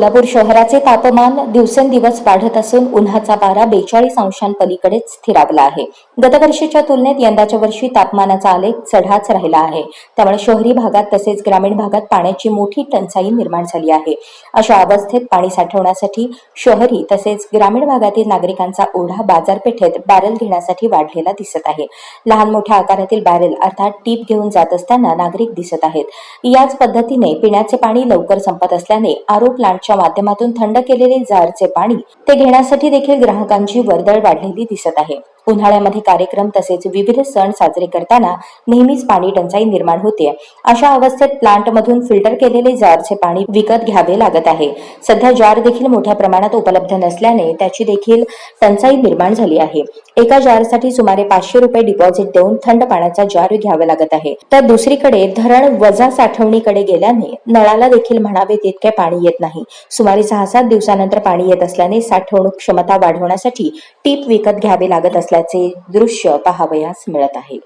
सोलापूर शहराचे तापमान दिवसेंदिवस वाढत असून उन्हाचा पारा बेचाळीस अंशांपलीकडेच स्थिरावला आहे. गतवर्षीच्या तुलनेत यंदाच्या वर्षी तापमानाचा आलेख चढाच राहिला आहे. त्यामुळे शहरी भागात तसेच ग्रामीण भागात पाण्याची मोठी टंचाई निर्माण झाली आहे. अशा अवस्थेत पाणी साठवण्यासाठी शहरी तसेच ग्रामीण भागातील नागरिकांचा ओढा बाजारपेठेत बॅरल घेण्यासाठी वाढलेला दिसत आहे. लहान मोठ्या आकारातील बॅरल अर्थात टीप घेऊन जात असताना नागरिक दिसत आहेत. याच पद्धतीने पिण्याचे पाणी लवकर संपत असल्याने आरो प्लांटच्या माध्यमातून थंड केलेले जारचे पाणी ते घेण्यासाठी देखील ग्राहकांची वर्दळ वाढलेली दिसत आहे. उन्हाळ्यामध्ये कार्यक्रम तसेच विविध सण साजरे करताना नेहमीच पाणी टंचाई निर्माण होते. अशा अवस्थेत प्लांटमधून फिल्टर केलेले जारचे पाणी विकत घ्यावे लागत आहे. सध्या जार देखील मोठ्या प्रमाणात उपलब्ध नसल्याने त्याची देखील टंचाई निर्माण झाली आहे. एका जारसाठी सुमारे पाचशे रुपये डिपॉझिट देऊन थंड पाण्याचा जार घ्यावा लागत आहे. तर दुसरीकडे धरण वजा साठवणीकडे गेल्याने नळाला देखील म्हणावे तितके पाणी येत नाही. सुमारे सहा सात दिवसानंतर पाणी येत असल्याने साठवणूक क्षमता वाढवण्यासाठी टीप विकत घ्यावे लागत त्याचे दृश्य पाहावयास मिळत आहे.